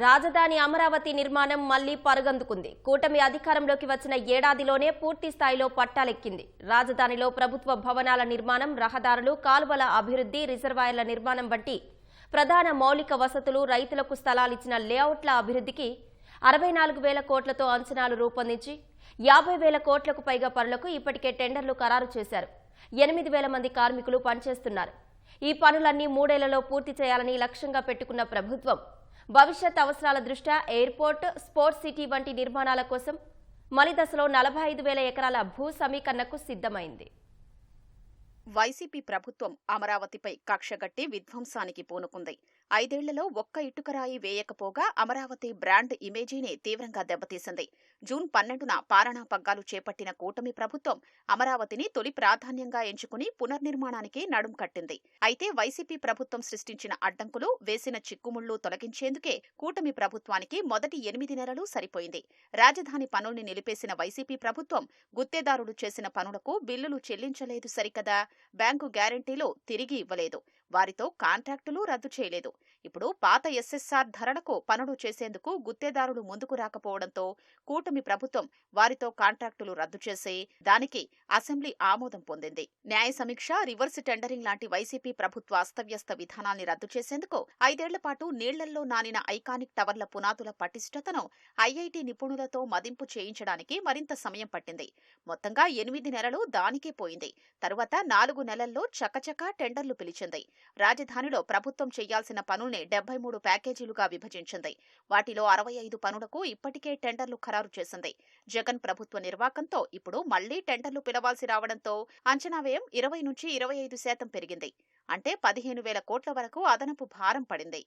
రాజధాని అమరావతి నిర్మాణం మళ్ళీ పరుగందుకుంది. కూటమి అధికారంలోకి వచ్చిన ఏడాదిలోనే పూర్తి స్థాయిలో పట్టాలెక్కింది. రాజధానిలో ప్రభుత్వ భవనాల నిర్మాణం రహదారులు కాలువల అభివృద్ధి రిజర్వాయర్ల నిర్మాణం వంటి ప్రధాన మౌలిక వసతులు రైతులకు స్థలాలిచ్చిన లేఅవుట్ల అభివృద్ధికి అరవై నాలుగు వేల కోట్లతో అంచనాలు రూపొందించి యాభై వేల కోట్లకు పైగా పనులకు ఇప్పటికే టెండర్లు ఖరారు చేశారు. ఎనిమిది వేల మంది కార్మికులు పనిచేస్తున్నారు. ఈ పనులన్నీ మూడేళ్ళలో పూర్తి చేయాలని లక్ష్యంగా పెట్టుకున్న ప్రభుత్వం భవిష్యత్ అవసరాల దృష్ట్యా ఎయిర్పోర్ట్ స్పోర్ట్స్ సిటీ వంటి నిర్మాణాల కోసం మలిదశలో నలభై ఐదు వేల ఎకరాల భూ సమీకరణకు సిద్ధమైంది. వైసీపీ ప్రభుత్వం అమరావతిపై కక్షగట్టి విధ్వంసానికి పూనుకుంది. ఐదేళ్ళలో ఒక్క ఇటుకరాయి వేయకపోగా అమరావతి బ్రాండ్ ఇమేజీని తీవ్రంగా దెబ్బతీసింది. జూన్ పన్నెండున పాలనా పగ్గాలు చేపట్టిన కూటమి ప్రభుత్వం అమరావతిని తొలి ప్రాధాన్యంగా ఎంచుకుని పునర్నిర్మాణానికి నడుం కట్టింది. అయితే వైసీపీ ప్రభుత్వం సృష్టించిన అడ్డంకులు వేసిన చిక్కుముళ్ళు తొలగించేందుకే కూటమి ప్రభుత్వానికి మొదటి ఎనిమిది నెలలు సరిపోయింది. రాజధాని పనుల్ని నిలిపేసిన వైసీపీ ప్రభుత్వం గుత్తేదారులు చేసిన పనులకు బిల్లులు చెల్లించలేదు సరికదా. బ్యాంకు గ్యారంటీలు తిరిగి ఇవ్వలేదు. వారితో కాంట్రాక్టులు రద్దు చేయలేదు. ఇప్పుడు పాత ఎస్ఎస్ఆర్ ధరలకు పనులు చేసేందుకు గుత్తేదారులు ముందుకు రాకపోవడంతో కూటమి ప్రభుత్వం వారితో కాంట్రాక్టులు రద్దు చేసి దానికి అసెంబ్లీ ఆమోదం పొందింది. న్యాయ సమీక్ష రివర్స్ టెండరింగ్ లాంటి వైసీపీ ప్రభుత్వ అస్తవ్యస్త విధానాన్ని రద్దు చేసేందుకు ఐదేళ్ళ పాటు నీళ్ళల్లో నానిన ఐకానిక్ టవర్ల పునాదుల పటిష్టతను ఐఐటి నిపుణులతో మదింపు చేయించడానికి మరింత సమయం పట్టింది. మొత్తంగా ఎనిమిది నెలలు దానికే పోయింది. తరువాత నాలుగు నెలల్లో చకచకా టెండర్లు పిలిచింది. రాజధానిలో ప్రభుత్వం చేయాల్సిన పనుల్ని డెబ్బై మూడు ప్యాకేజీలుగా విభజించింది. వాటిలో అరవై ఐదు పనులకు ఇప్పటికే టెండర్లు ఖరారు చేసింది. జగన్ ప్రభుత్వ నిర్వాకంతో ఇప్పుడు మళ్ళీ టెండర్లు పిలవాల్సి రావడంతో అంచనా వ్యయం ఇరవై నుంచి ఇరవై ఐదు శాతం పెరిగింది. అంటే పదిహేను వేల కోట్ల వరకు అదనపు భారం పడింది.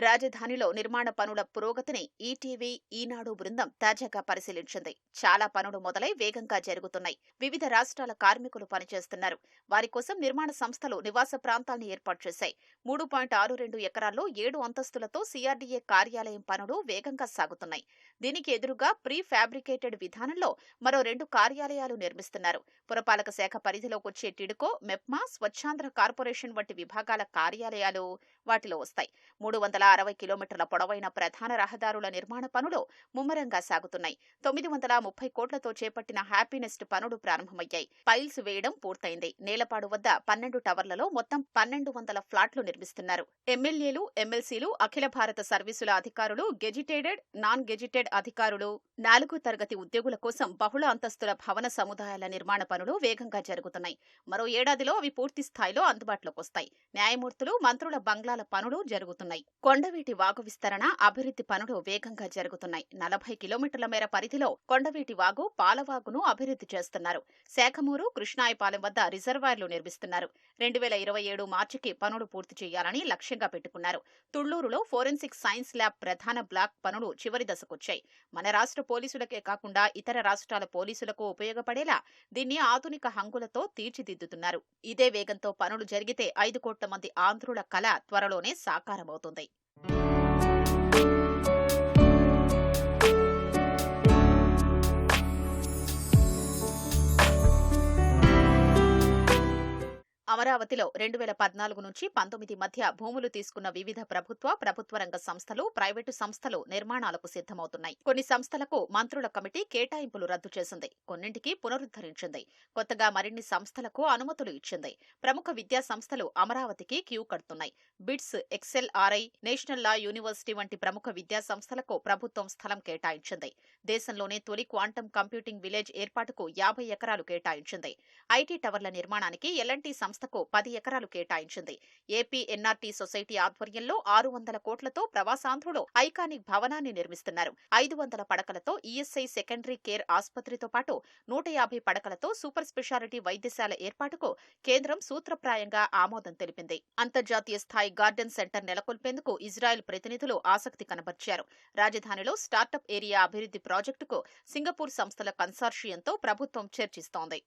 రాజధానిలో నిర్మాణ పనుల పురోగతిని ఈటీవీ ఈనాడు బృందం తాజాగా పరిశీలించింది. చాలా పనులు మొదలై వేగంగా జరుగుతున్నాయి. వివిధ రాష్ట్రాల కార్మికులు పనిచేస్తున్నారు. వారి కోసం నిర్మాణ సంస్థలు నివాస ప్రాంతాల్ని ఏర్పాటు చేశాయి. మూడు పాయింట్ ఆరు రెండు ఎకరాల్లో ఏడు అంతస్తులతో సిఆర్డీఏ కార్యాలయం పనులు వేగంగా సాగుతున్నాయి. దీనికి ఎదురుగా ప్రీ ఫ్యాబ్రికేటెడ్ విధానంలో మరో రెండు కార్యాలయాలు నిర్మిస్తున్నారు. పురపాలక శాఖ పరిధిలోకి వచ్చే టిడ్కో మెప్మా స్వచ్ఛాంధ్ర కార్పొరేషన్ వంటి విభాగాల కార్యాలయాలు వాటిలో వస్తాయి. మూడు వందల అరవై కిలోమీటర్ల పొడవైన ప్రధాన రహదారుల నిర్మాణ పనులు ముమ్మరంగా సాగుతున్నాయి. తొమ్మిది వందల ముప్పై కోట్లతో చేపట్టిన హ్యాపీనెస్ట్ పనులు ప్రారంభమయ్యాయి. పైల్స్ వేయడం పూర్తయింది. నేలపాడు వద్ద పన్నెండు టవర్లలో మొత్తం పన్నెండు వందల ఫ్లాట్లు నిర్మిస్తున్నారు. ఎమ్మెల్యేలు ఎమ్మెల్సీలు అఖిల భారత సర్వీసుల అధికారులు గెజిటేటెడ్ నాన్ గెజిటెడ్ అధికారులు నాలుగో తరగతి ఉద్యోగుల కోసం బహుళ అంతస్తుల భవన సముదాయాల నిర్మాణ పనులు వేగంగా జరుగుతున్నాయి. మరో ఏడాదిలో అవి పూర్తి స్థాయిలో అందుబాటులోకి వస్తాయి. న్యాయమూర్తులు మంత్రుల బంగ్లాల పనులు జరుగుతున్నాయి. కొండవీటి వాగు విస్తరణ అభివృద్ధి పనులు వేగంగా జరుగుతున్నాయి. నలభై కిలోమీటర్ల మేర పరిధిలో కొండవీటి వాగు పాలవాగును అభివృద్ధి చేస్తున్నారు. శాఖమూరు కృష్ణాయపాలెం వద్ద రిజర్వాయర్లు నిర్మిస్తున్నారు. రెండు వేల ఇరవై ఏడు మార్చికి పనులు పూర్తి చేయాలని లక్ష్యంగా పెట్టుకున్నారు. తుళ్ళూరులో ఫోరెన్సిక్ సైన్స్ ల్యాబ్ ప్రధాన బ్లాక్ పనులు చివరి దశకొచ్చాయి. మన రాష్ట్ర పోలీసులకే కాకుండా ఇతర రాష్ట్రాల పోలీసులకు ఉపయోగపడేలా దీన్ని ఆధునిక హంగులతో తీర్చిదిద్దుతున్నారు. ఇదే వేగంతో పనులు జరిగితే ఐదు కోట్ల మంది ఆంధ్రుల కళ త్వరలోనే సాకారమవుతుంది. అమరావతిలో రెండు వేల పద్నాలుగు నుంచి పంతొమ్మిది మధ్య భూములు తీసుకున్న వివిధ ప్రభుత్వ ప్రభుత్వ రంగ సంస్థలు ప్రైవేటు సంస్థలు నిర్మాణాలకు సిద్ధమవుతున్నాయి. కొన్ని సంస్థలకు మంత్రుల కమిటీ కేటాయింపులు రద్దు చేసింది. కొన్నింటికి పునరుద్ధరించింది. కొత్తగా మరిన్ని సంస్థలకు అనుమతులు ఇచ్చింది. ప్రముఖ విద్యా సంస్థలు అమరావతికి queue కడుతున్నాయి. BITS XL RI national law university వంటి ప్రముఖ విద్యా సంస్థలకు ప్రభుత్వం స్థలం కేటాయించింది. దేశంలోనే తొలి క్వాంటం కంప్యూటింగ్ విలేజ్ ఏర్పాటుకు యాభై ఎకరాలు కేటాయించింది. ఐటీ టవర్ల నిర్మాణానికి ఎల్ఎన్టీ సంస్థకు పది ఎకరాలు కేటాయించింది. ఏపీ ఎన్ఆర్టీ సొసైటీ ఆధ్వర్యంలో ఆరు వందల కోట్లతో ప్రవాసాంధ్రులు ఐకానిక్ భవనాన్ని నిర్మిస్తున్నారు. ఐదు వందల పడకలతో ఈఎస్ఐ సెకండరీ కేర్ ఆసుపత్రితో పాటు నూట యాభై పడకలతో సూపర్ స్పెషాలిటీ వైద్యశాల ఏర్పాటుకు కేంద్రం సూత్రప్రాయంగా ఆమోదం తెలిపింది. అంతర్జాతీయ స్థాయి గార్డెన్ సెంటర్ నెలకొల్పేందుకు ఇజ్రాయెల్ ప్రతినిధులు ఆసక్తి కనబర్చారు. రాజధానిలో స్టార్టప్ ఏరియా అభివృద్ధి ప్రాజెక్టుకు సింగపూర్ సంస్థల కన్సార్షియంతో ప్రభుత్వం చర్చిస్తోంది.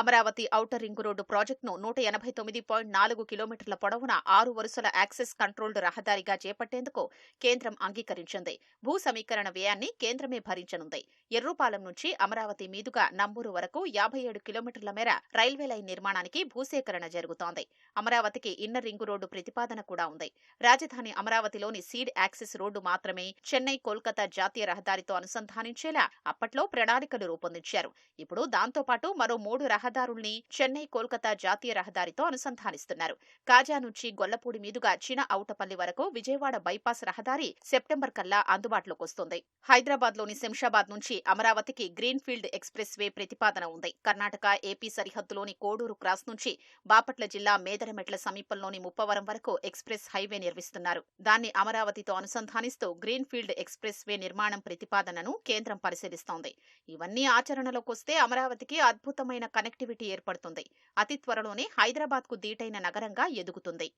అమరావతి ఔటర్ రింగ్ రోడ్డు ప్రాజెక్టును నూట ఎనభై తొమ్మిది పాయింట్ నాలుగు కిలోమీటర్ల పొడవున ఆరు వరుసల యాక్సెస్ కంట్రోల్డ్ రహదారిగా చేపట్టేందుకు కేంద్రం అంగీకరించింది. భూ సమీకరణ వ్యయాన్ని కేంద్రమే భరించనుంది. ఎర్రుపాలెం నుంచి అమరావతి మీదుగా నంబూరు వరకు యాభై ఏడు కిలోమీటర్ల మేర రైల్వే లైన్ నిర్మాణానికి భూసేకరణ జరుగుతోంది. అమరావతికి ఇన్నర్ రింగు రోడ్డు ప్రతిపాదన కూడా ఉంది. రాజధాని అమరావతిలోని సీడ్ యాక్సెస్ రోడ్డు మాత్రమే చెన్నై కోల్కతా జాతీయ రహదారితో అనుసంధానించేలా అప్పట్లో ప్రణాళికలు రూపొందించారు. ఇప్పుడు దాంతో పాటు మరో మూడు రహదారి రహదారుల్ని చెన్నై కోల్కతా జాతీయ రహదారితో అనుసంధానిస్తున్నారు. కాజా నుంచి గొల్లపూడి మీదుగా చిన ఔటపల్లి వరకు విజయవాడ బైపాస్ రహదారి సెప్టెంబర్ కల్లా అందుబాటులోకి వస్తుంది. హైదరాబాద్లోని శంషాబాద్ నుంచి అమరావతికి గ్రీన్ ఫీల్డ్ ఎక్స్ప్రెస్ వే ప్రతిపాదన ఉంది. కర్ణాటక ఏపీ సరిహద్దులోని కోడూరు క్రాస్ నుంచి బాపట్ల జిల్లా మేదరమెట్ల సమీపంలోని ముప్పవరం వరకు ఎక్స్ప్రెస్ హైవే నిర్మిస్తున్నారు దాన్ని అమరావతితో అనుసంధానిస్తూ గ్రీన్ ఫీల్డ్ ఎక్స్ప్రెస్ వే నిర్మాణం ప్రతిపాదనను కేంద్రం పరిశీలిస్తోంది. ఇవన్నీ ఆచరణలోకి వస్తే అమరావతికి అద్భుతమైన కనెక్ట్ కనెక్టివిటీ ఏర్పడుతుంది. అతి త్వరలోనే హైదరాబాద్కు దీటైన నగరంగా ఎదుగుతుంది.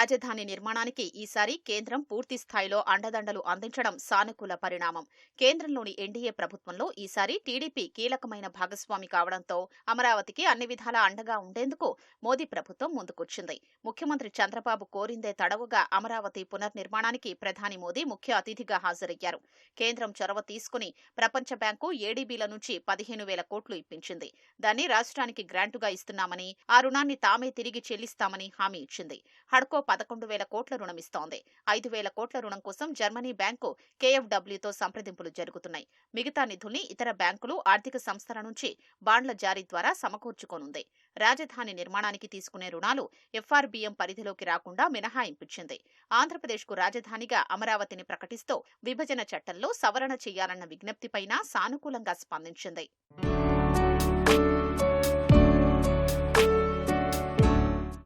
రాజధాని నిర్మాణానికి ఈసారి కేంద్రం పూర్తి స్థాయిలో అండదండలు అందించడం సానుకూల పరిణామం. కేంద్రంలోని ఎన్డీఏ ప్రభుత్వంలో ఈసారి టీడీపీ కీలకమైన భాగస్వామి కావడంతో అమరావతికి అన్ని విధాల అండగా ఉండేందుకు మోదీ ప్రభుత్వం ముందుకొచ్చింది. ముఖ్యమంత్రి చంద్రబాబు కోరిందే తడవుగా అమరావతి పునర్నిర్మాణానికి ప్రధాని మోదీ ముఖ్య అతిథిగా హాజరయ్యారు. కేంద్రం చొరవ తీసుకుని ప్రపంచ బ్యాంకు ఏడీబీల నుంచి పదిహేను వేల కోట్లు ఇప్పించింది. దాన్ని రాష్ట్రానికి గ్రాంటుగా ఇస్తున్నామని ఆ రుణాన్ని తామే తిరిగి చెల్లిస్తామని హామీ ఇచ్చింది. హడ్కో పదకొండు వేల కోట్ల రుణమిస్తోంది. ఐదు వేల కోట్ల రుణం కోసం జర్మనీ బ్యాంకు కేఎఫ్డబ్ల్యూతో సంప్రదింపులు జరుగుతున్నాయి. మిగతా నిధుల్ని ఇతర బ్యాంకులు ఆర్థిక సంస్థల నుంచి బాండ్ల జారీ ద్వారా సమకూర్చుకోనుంది. రాజధాని నిర్మాణానికి తీసుకునే రుణాలు ఎఫ్ఆర్బీఎం పరిధిలోకి రాకుండా మినహాయింపించింది. ఆంధ్రప్రదేశ్కు రాజధానిగా అమరావతిని ప్రకటిస్తూ విభజన చట్టంలో సవరణ చేయాలన్న విజ్ఞప్తిపైన సానుకూలంగా స్పందించింది.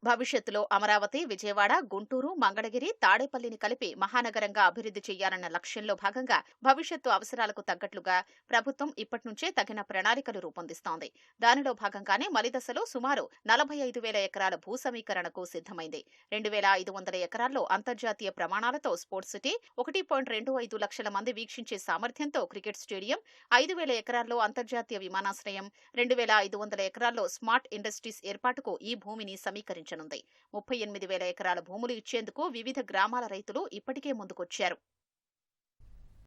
భవిష్యత్తులో అమరావతి విజయవాడ గుంటూరు మంగళగిరి తాడేపల్లిని కలిపి మహానగరంగా అభివృద్ధి చేయాలన్న లక్ష్యంలో భాగంగా భవిష్యత్తు అవసరాలకు తగ్గట్లుగా ప్రభుత్వం ఇప్పటి నుంచే తగిన ప్రణాళికలు రూపొందిస్తోంది. దానిలో భాగంగానే మలిదశలో సుమారు నలభై ఐదు వేల ఎకరాల భూ సమీకరణకు సిద్ధమైంది. రెండు వేల ఐదు వందల ఎకరాల్లో అంతర్జాతీయ ప్రమాణాలతో స్పోర్ట్స్ సిటీ ఒకటి పాయింట్ రెండు ఐదు లక్షల మంది వీక్షించే సామర్థ్యంతో క్రికెట్ స్టేడియం ఐదు వేల ఎకరాల్లో అంతర్జాతీయ విమానాశ్రయం రెండు వేల ఐదు వందల ఎకరాల్లో స్మార్ట్ ఇండస్ట్రీస్ ఏర్పాటుకు ఈ భూమిని సమీకరించారు సమీకరించనుంది ముప్పై ఎనిమిది వేల ఎకరాల భూములు ఇచ్చేందుకు వివిధ గ్రామాల రైతులు ఇప్పటికే ముందుకొచ్చారు.